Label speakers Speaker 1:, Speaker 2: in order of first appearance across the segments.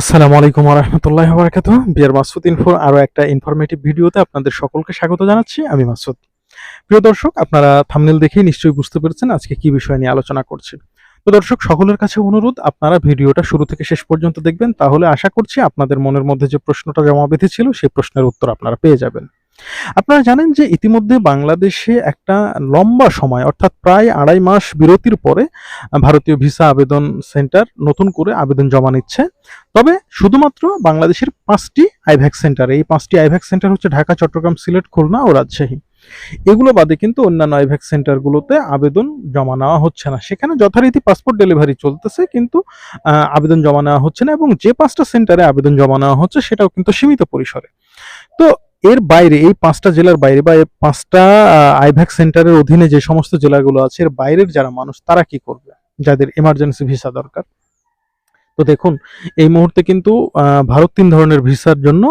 Speaker 1: আসসালামু আলাইকুম রহমতুল্লাহ বরকাত বিয়ার মাসুদ ইনফোর আরও একটা ইনফরমেটিভ ভিডিওতে আপনাদের সকলকে স্বাগত জানাচ্ছি, আমি মাসুদ প্রিয় দর্শক, আপনারা থামনেল দেখেই নিশ্চয়ই বুঝতে পেরেছেন আজকে কি বিষয় নিয়ে আলোচনা করছি। তো দর্শক, সকলের কাছে অনুরোধ, আপনারা ভিডিওটা শুরু থেকে শেষ পর্যন্ত দেখবেন, তাহলে আশা করছি আপনাদের মনের মধ্যে যে প্রশ্নটা জমা বেঁধেছিল, সেই প্রশ্নের উত্তর আপনারা পেয়ে যাবেন। আপনারা জানেন যে ইতিমধ্যে বাংলাদেশে একটা লম্বা সময়, অর্থাৎ প্রায় আড়াই মাস বিরতির পরে, ভারতীয় ভিসা আবেদন সেন্টার নতুন করে আবেদন জমা নিচ্ছে। তবে শুধুমাত্র বাংলাদেশের পাঁচটি আইভ্যাক সেন্টার, এই পাঁচটি আইভ্যাক সেন্টার হচ্ছে ঢাকা, চট্টগ্রাম, সিলেট, খুলনা ও রাজশাহী। এগুলো বাদে কিন্তু অন্যান্য আইভ্যাক সেন্টারগুলোতে আবেদন জমা নেওয়া হচ্ছে না। সেখানে যথারীতি পাসপোর্ট ডেলিভারি চলতেছে, কিন্তু আবেদন জমা নেওয়া হচ্ছে না এবং যে পাঁচটা সেন্টারে আবেদন জমা নেওয়া হচ্ছে সেটাও কিন্তু সীমিত পরিসরে। তো এর বাইরে, এই পাঁচটা জেলার বাইরে বা পাঁচটা আইভ্যাক সেন্টারের অধীনে যে সমস্ত জেলাগুলো আছে, এর বাইরের যারা মানুষ, তারা কি করবে? যাদের এমার্জেন্সি ভিসা দরকার। তো দেখুন, এই মুহূর্তে কিন্তু ভারত তিন ধরনের ভিসার জন্য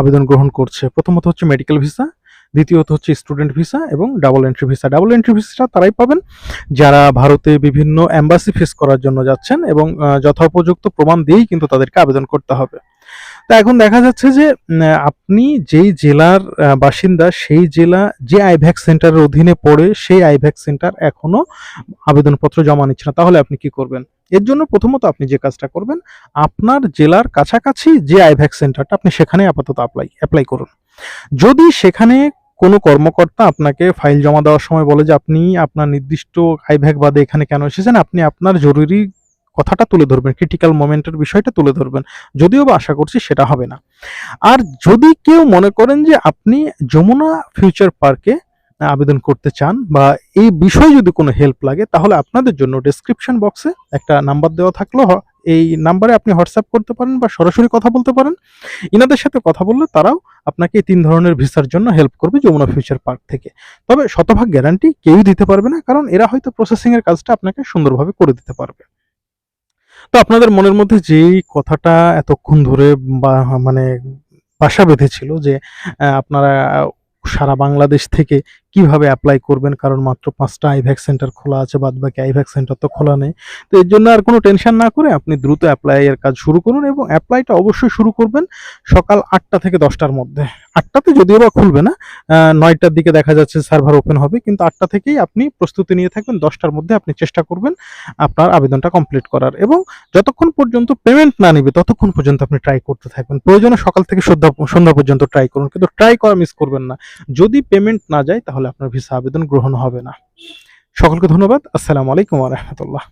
Speaker 1: আবেদন গ্রহণ করছে। প্রথমত হচ্ছে মেডিকেল ভিসা দ্বিতীয়ত হচ্ছে স্টুডেন্ট ভিসা এবং double entry visa double entry visa তারাই পাবেন যারা ভারতে বিভিন্ন অ্যাম্বাসি ফেস করার জন্য যাচ্ছেন এবং যথোপযুক্ত প্রমাণ দিয়েই কিন্তু তাদেরকে আবেদন করতে হবে। তা এখন দেখা যাচ্ছে যে আপনি যেই জেলার বাসিন্দা সেই জেলা যে আইভ্যাক সেন্টারের অধীনে পড়ে সেই আইভ্যাক সেন্টার এখনও আবেদনপত্র জমা নিচ্ছে না। তাহলে আপনি কি করবেন? এর জন্য প্রথমত আপনি যে কাজটা করবেন, আপনার জেলার কাছাকাছি যে আইভ্যাক সেন্টারটা আপনি সেখানে আপাতত অ্যাপ্লাই অ্যাপ্লাই করুন। যদি সেখানে কোনো কর্মকর্তা আপনাকে ফাইল জমা দেওয়ার সময় বলে যে, আপনি আপনার নির্দিষ্ট আইভ্যাক বাদে এখানে কেন এসেছেন? আপনি আপনার জরুরি কথাটা তুলে ধরবেন ক্রিটিক্যাল মোমেন্টের বিষয়টা তুলে ধরবেন। যদিও বা আশা করছি সেটা হবে না। আর যদি কেউ মনে করেন যে আপনি যমুনা ফিউচার পার্কে আবেদন করতে চান বা এই বিষয়ে যদি কোনো হেল্প লাগে, তাহলে আপনাদের জন্য ডেসক্রিপশন বক্সে একটা নাম্বার দেওয়া থাকল। এই নাম্বারে আপনি হোয়াটসঅ্যাপ করতে পারেন বা সরাসরি কথা বলতে পারেন। ইনাদের সাথে কথা বললে তারাও আপনাকে তিন ধরনের ভিসার জন্য হেল্প করবে যমুনা ফিউচার পার্ক থেকে। তবে শতভাগ গ্যারান্টি কেউই দিতে পারবে না, কারণ এরা হয়তো প্রসেসিংয়ের কাজটা আপনাকে সুন্দরভাবে করে দিতে পারবে। তো আপনাদের মনের মধ্যে যেই কথাটা এতক্ষণ ধরে বা মানে বাসা বেঁধেছিল যে আপনারা সারা বাংলাদেশ থেকে কীভাবে অ্যাপ্লাই করবেন? কারণ মাত্র পাঁচটা আইভ্যাক সেন্টার খোলা আছে বাদ বাকি আইভ্যাক সেন্টার তো খোলা নেই। তো এর জন্য আর কোনো টেনশন না করে আপনি দ্রুত অ্যাপ্লাই এর কাজ শুরু করুন এবং অ্যাপ্লাইটা অবশ্যই শুরু করবেন সকাল আটটা থেকে দশটার মধ্যে। আটটাতে যদিও বা খুলবে না নয়টার দিকে দেখা যাচ্ছে সার্ভার ওপেন হবে, কিন্তু আটটা থেকেই আপনি প্রস্তুতি নিয়ে থাকবেন, দশটার মধ্যে আপনি চেষ্টা করবেন আপনার আবেদনটা কমপ্লিট করার এবং যতক্ষণ পর্যন্ত পেমেন্ট না নিবে, ততক্ষণ পর্যন্ত আপনি ট্রাই করতে থাকবেন। প্রয়োজনে সকাল থেকে সন্ধ্যা সন্ধ্যা পর্যন্ত ট্রাই করুন, কিন্তু ট্রাই করা মিস করবেন না। যদি পেমেন্ট না যায়, তাহলে আপনার ভিসা আবেদন গ্রহণ হবে না। সকলকে ধন্যবাদ। আসসালামু আলাইকুম রহমতুল্লাহ।